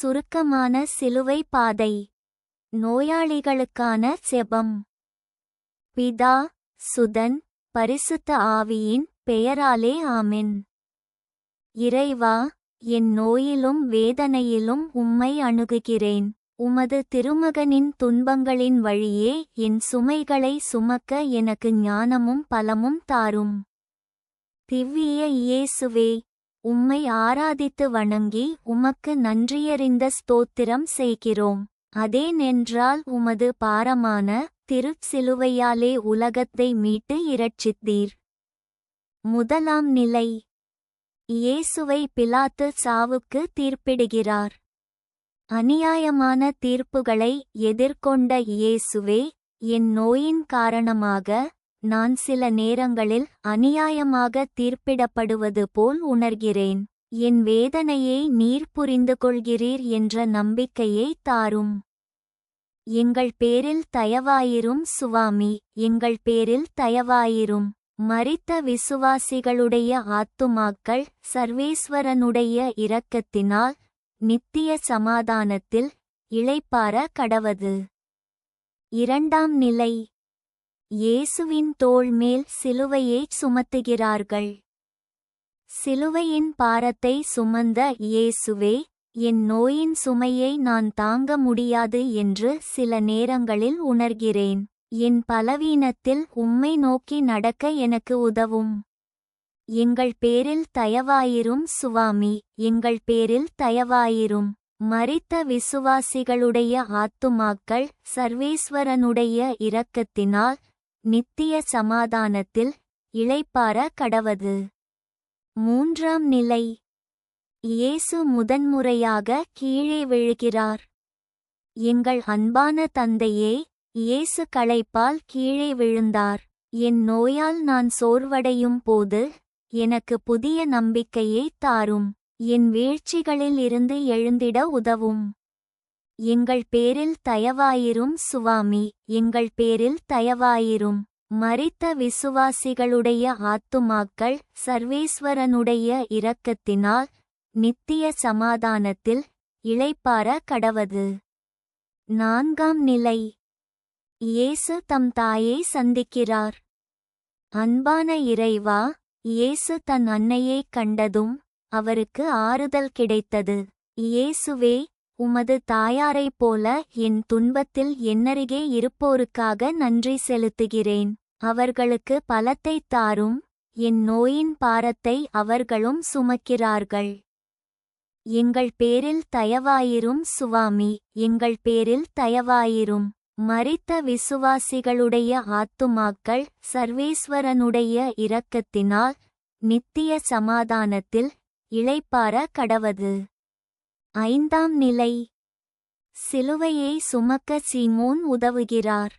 சுருக்கமான சிலுவை பாதை. நோயாளிகளுக்கான செபம். பிதா சுதன் பரிசுத்த ஆவியின் பெயராலே ஆமின். இறைவா என் நோயிலும் வேதனையிலும் உம்மை அணுகுகிறேன். உமது திருமகனின் துன்பங்களின் வழியே என் சுமைகளை சுமக்க எனக்கு ஞானமும் பலமும் தாரும். திவ்விய இயேசுவே உம்மை ஆராதித்து வணங்கி உமக்கு நன்றியறிந்த ஸ்தோத்திரம் செய்கிறோம். அதேனென்றால் உமது பாரமான திருச்சிலுவையாலே உலகத்தை மீட்டு இரட்சித்தீர். முதலாம் நிலை. இயேசுவை பிலாத்து சாவுக்கு தீர்ப்பிடுகிறார். அநியாயமான தீர்ப்புகளை எதிர்கொண்ட இயேசுவே என் நோயின் காரணமாக நான் சில நேரங்களில் அநியாயமாக தீர்ப்பிடப்படுவது போல் உணர்கிறேன். என் வேதனையை நீர் புரிந்து கொள்கிறீர் என்ற நம்பிக்கையை தாரும். எங்கள் பேரில் தயவாயிரும் சுவாமி எங்கள் பேரில் தயவாயிரும். மரித்த விசுவாசிகளுடைய ஆத்துமாக்கள் சர்வேஸ்வரனுடைய இரக்கத்தினால் நித்திய சமாதானத்தில் இளைப்பார கடவது. இரண்டாம் நிலை இயேசுவின் தோள் மேல் சிலுவையைச் சுமத்துகிறார்கள். சிலுவையின் பாரத்தை சுமந்த இயேசுவே என் நோயின் சுமையை நான் தாங்க முடியாது என்று சில நேரங்களில் உணர்கிறேன். என் பலவீனத்தில் உம்மை நோக்கி நடக்க எனக்கு உதவும். எங்கள் பேரில் தயவாயிரும் சுவாமி எங்கள் பேரில் தயவாயிரும். மறித்த விசுவாசிகளுடைய ஆத்துமாக்கள் சர்வேஸ்வரனுடைய இரக்கத்தினால் நித்திய சமாதானத்தில் இளைப்பார கடவது. மூன்றாம் நிலை. இயேசு முதன்முறையாக கீழே விழுகிறார். எங்கள் அன்பான தந்தையே இயேசு களைப்பால் கீழே விழுந்தார். என் நோயால் நான் சோர்வடையும் போது எனக்கு புதிய நம்பிக்கையை தாரும். என் வீழ்ச்சிகளில் இருந்து எழுந்திட உதவும். எங்கள் பேரில் தயவாயிரும் சுவாமி எங்கள் பேரில் தயவாயிரும். மறித்த விசுவாசிகளுடைய ஆத்துமாக்கள் சர்வேஸ்வரனுடைய இரக்கத்தினால் நித்திய சமாதானத்தில் இளைப்பார கடவது. நான்காம் நிலை. இயேசு தம் தாயை சந்திக்கிறார். அன்பான இறைவா இயேசு தன் அன்னையைக் கண்டதும் அவருக்கு ஆறுதல் கிடைத்தது. இயேசுவே உமது தாயாரைப் போல என் துன்பத்தில் என்னருகே இருப்போருக்காக நன்றி செலுத்துகிறேன். அவர்களுக்கு பலத்தைத் தாரும். என் நோயின் பாரத்தை அவர்களும் சுமக்கிறார்கள். எங்கள் பேரில் தயவாயிரும் சுவாமி. எங்கள் பேரில் தயவாயிரும். மறித்த விசுவாசிகளுடைய ஆத்துமாக்கள் சர்வேஸ்வரனுடைய இரக்கத்தினால் நித்திய சமாதானத்தில் இளைப்பார கடவது. ஐந்தாம் நிலை. சிலுவையை சுமக்க சீமோன் உதவுகிறார்.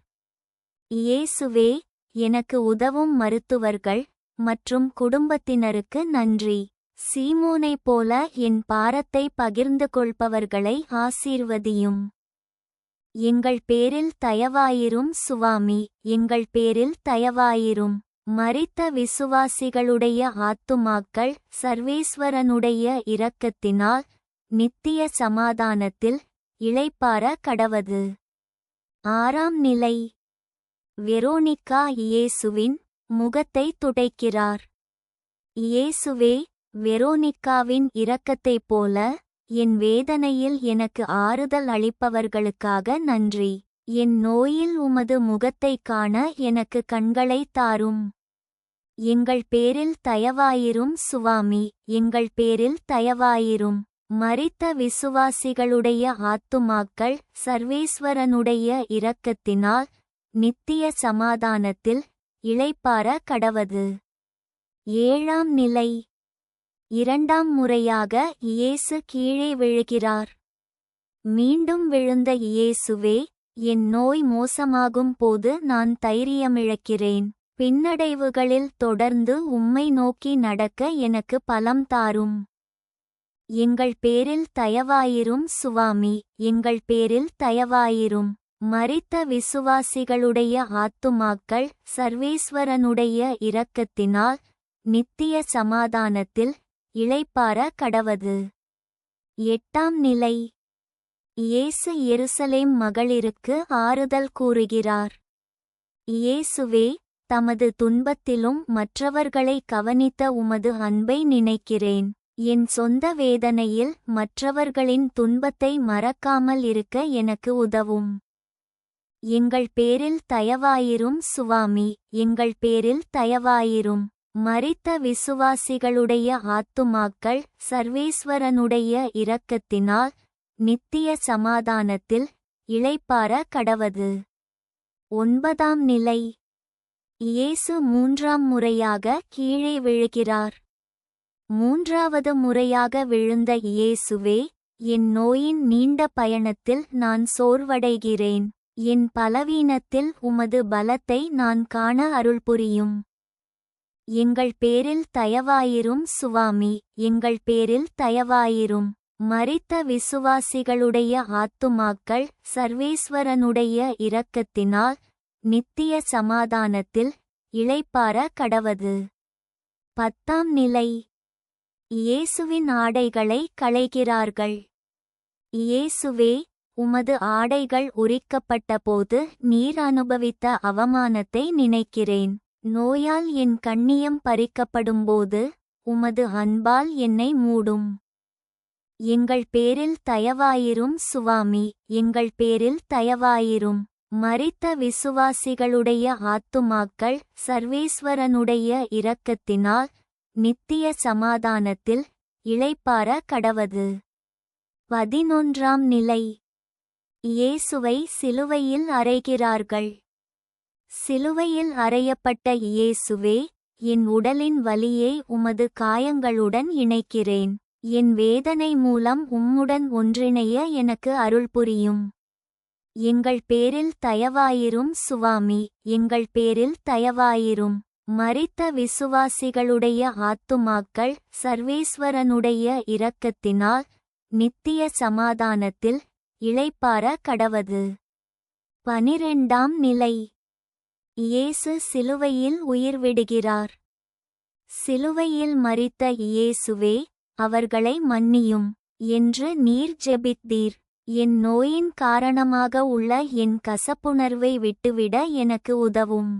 இயேசுவே எனக்கு உதவும் மருத்துவர்கள் மற்றும் குடும்பத்தினருக்கு நன்றி. சீமோனைப் போல என் பாரத்தை பகிர்ந்து கொள்பவர்களை ஆசீர்வதியும். எங்கள் பேரில் தயவாயிரும் சுவாமி எங்கள் பேரில் தயவாயிரும். மறித்த விசுவாசிகளுடைய ஆத்துமாக்கள் சர்வேஸ்வரனுடைய இரக்கத்தினால் நித்திய சமாதானத்தில் இளைப்பார கடவது. ஆறாம் நிலை. வெரோனிக்கா இயேசுவின் முகத்தை துடைக்கிறார். இயேசுவே வெரோனிக்காவின் இரக்கத்தைப் போல என் வேதனையில் எனக்கு ஆறுதல் அளிப்பவர்களுக்காக நன்றி. என் நோயில் உமது முகத்தைக் காண எனக்கு கண்களை தாரும். எங்கள் பேரில் தயவாயிரும் சுவாமி எங்கள் பேரில் தயவாயிரும். மரித்த விசுவாசிகளுடைய ஆத்துமாக்கள் சர்வேஸ்வரனுடைய இரக்கத்தினால் நித்திய சமாதானத்தில் இளைப்பார கடவது. ஏழாம் நிலை. இரண்டாம் முறையாக இயேசு கீழே விழுகிறார். மீண்டும் விழுந்த இயேசுவே என் நோய் மோசமாகும் போது நான் தைரியமிழக்கிறேன். பின்னடைவுகளில் தொடர்ந்து உம்மை நோக்கி நடக்க எனக்கு பலம் தாரும். எங்கள் பேரில் தயவாயிரும் சுவாமி எங்கள் பேரில் தயவாயிரும். மறித்த விசுவாசிகளுடைய ஆத்துமாக்கள் சர்வேஸ்வரனுடைய இரக்கத்தினால் நித்திய சமாதானத்தில் இளைப்பார கடவது. எட்டாம் நிலை. இயேசு எருசலேம் மகளிருக்கு ஆறுதல் கூறுகிறார். இயேசுவே தமது துன்பத்திலும் மற்றவர்களை கவனித்த உமது அன்பை நினைக்கிறேன். என் சொந்த வேதனையில் மற்றவர்களின் துன்பத்தை மறக்காமல் இருக்க எனக்கு உதவும். எங்கள் பேரில் தயவாயிரும் சுவாமி எங்கள் பேரில் தயவாயிரும். மறித்த விசுவாசிகளுடைய ஆத்துமாக்கள் சர்வேஸ்வரனுடைய இரக்கத்தினால் நித்திய சமாதானத்தில் இளைப்பார கடவது. ஒன்பதாம் நிலை. இயேசு மூன்றாம் முறையாக கீழே விழுகிறார். மூன்றாவது முறையாக விழுந்த இயேசுவே என் நோயின் நீண்ட பயணத்தில் நான் சோர்வடைகிறேன். என் பலவீனத்தில் உமது பலத்தை நான் காண அருள் புரியும் எங்கள் பேரில் தயவாயிரும் சுவாமி எங்கள் பேரில் தயவாயிரும். மறித்த விசுவாசிகளுடைய ஆத்துமாக்கள் சர்வேஸ்வரனுடைய இரக்கத்தினால் நித்திய சமாதானத்தில் இளைப்பார கடவது. பத்தாம் நிலை இயேசுவின் ஆடைகளை களைகிறார்கள். இயேசுவே உமது ஆடைகள் உரிக்கப்பட்டபோது நீர் அனுபவித்த அவமானத்தை நினைக்கிறேன். நோயால் என் கண்ணியம் பறிக்கப்படும்போது உமது அன்பால் என்னை மூடும். எங்கள் பேரில் தயவாயிரும் சுவாமி எங்கள் பேரில் தயவாயிரும். மறித்த விசுவாசிகளுடைய ஆத்துமாக்கள் சர்வேஸ்வரனுடைய இரக்கத்தினால் நித்திய சமாதானத்தில் இளைப்பார கடவது. பதினொன்றாம் நிலை. இயேசுவை சிலுவையில் அறைகிறார்கள். சிலுவையில் அறையப்பட்ட இயேசுவே என் உடலின் வலியை உமது காயங்களுடன் இணைக்கிறேன். என் வேதனை மூலம் உம்முடன் ஒன்றிணைய எனக்கு அருள் புரியும். எங்கள் பேரில் தயவாயிரும் சுவாமி எங்கள் பேரில் தயவாயிரும். மறித்த விசுவாசிகளுடைய ஆத்துமாக்கள் சர்வேஸ்வரனுடைய இரக்கத்தினால் நித்திய சமாதானத்தில் இளைப்பார கடவது. பனிரெண்டாம் நிலை. இயேசு சிலுவையில் உயிர் விடுகிறார் சிலுவையில் மறித்த இயேசுவே அவர்களை மன்னியும். என்று நீர் ஜெபித்தீர். என் நோயின் காரணமாக உள்ள என் கசப்புணர்வை விட்டுவிட எனக்கு உதவும்.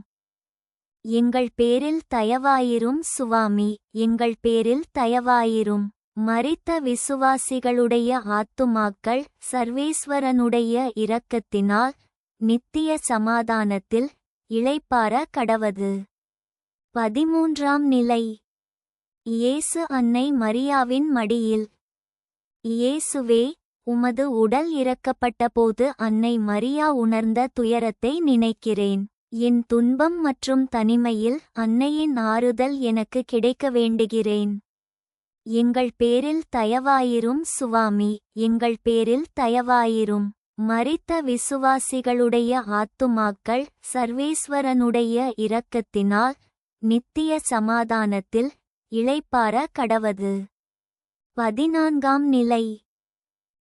எங்கள் பேரில் தயவாயிரும் சுவாமி எங்கள் பேரில் தயவாயிரும். மரித்த விசுவாசிகளுடைய ஆத்துமாக்கள் சர்வேஸ்வரனுடைய இரக்கத்தினால் நித்திய சமாதானத்தில் இளைப்பார கடவது. பதிமூன்றாம் நிலை. இயேசு அன்னை மரியாவின் மடியில். இயேசுவே உமது உடல் இறக்கப்பட்டபோது அன்னை மரியா உணர்ந்த துயரத்தை நினைக்கிறேன். என் துன்பம் மற்றும் தனிமையில் அன்னையின் ஆறுதல் எனக்கு கிடைக்க வேண்டுகிறேன். எங்கள் பேரில் தயவாயிரும் சுவாமி எங்கள் பேரில் தயவாயிரும். மறித்த விசுவாசிகளுடைய ஆத்துமாக்கள் சர்வேஸ்வரனுடைய இரக்கத்தினால் நித்திய சமாதானத்தில் இளைப்பார கடவது. பதினான்காம் நிலை.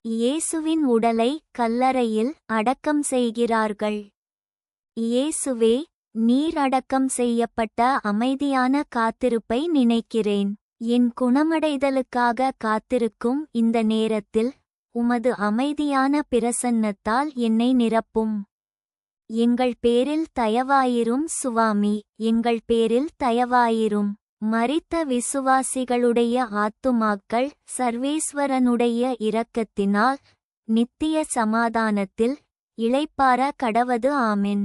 இயேசுவின் உடலை கல்லறையில் அடக்கம் செய்கிறார்கள். இயேசுவே நீர் அடக்கம் செய்யப்பட்ட அமைதியான காத்திருப்பை நினைக்கிறேன். என் குணமடைதலுக்காக காத்திருக்கும் இந்த நேரத்தில் உமது அமைதியான பிரசன்னத்தால் என்னை நிரப்பும். எங்கள் பேரில் தயவாயிரும் சுவாமி எங்கள் பேரில் தயவாயிரும். மறித்த விசுவாசிகளுடைய ஆத்துமாக்கள் சர்வேஸ்வரனுடைய இரக்கத்தினால் நித்திய சமாதானத்தில் இளைப்பார கடவது ஆமென்.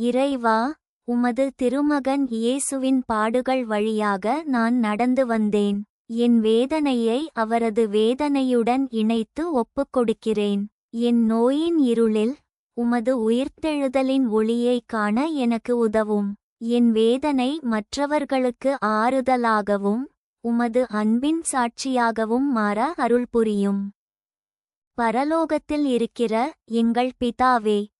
இறைவா உமது திருமகன் இயேசுவின் பாடுகள் வழியாக நான் நடந்து வந்தேன். என் வேதனையை அவரது வேதனையுடன் இணைத்து ஒப்புக் கொடுக்கிறேன். என் நோயின் இருளில் உமது உயிர்த்தெழுதலின் ஒளியைக் காண எனக்கு உதவும். என் வேதனை மற்றவர்களுக்கு ஆறுதலாகவும் உமது அன்பின் சாட்சியாகவும் மாற அருள் புரியும். பரலோகத்தில் இருக்கிற எங்கள் பிதாவே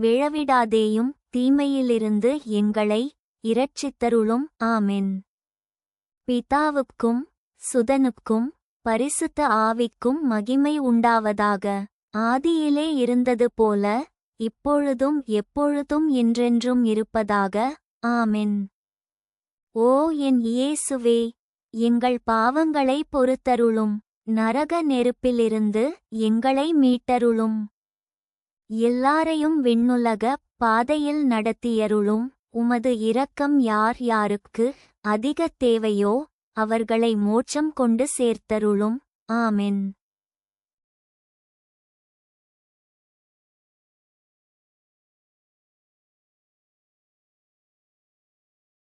விழவிடாதேயும் தீமையிலிருந்து எங்களை இரட்சித்தருளும். ஆமென். பிதாவுக்கும் சுதனுக்கும் பரிசுத்த ஆவிக்கும் மகிமை உண்டாவதாக. ஆதியிலே இருந்தது போல இப்பொழுதும் எப்பொழுதும் என்றென்றும் இருப்பதாக. ஆமென். ஓ என் இயேசுவே எங்கள் பாவங்களை பொறுத்தருளும். நரக நெருப்பிலிருந்து எங்களை மீட்டருளும். எல்லாரையும் விண்ணுலக பாதையில் நடத்தியருளும் உமது இரக்கம் யார் யாருக்கு அதிக தேவையோ அவர்களை மோட்சம் கொண்டு சேர்த்தருளும். ஆமென்.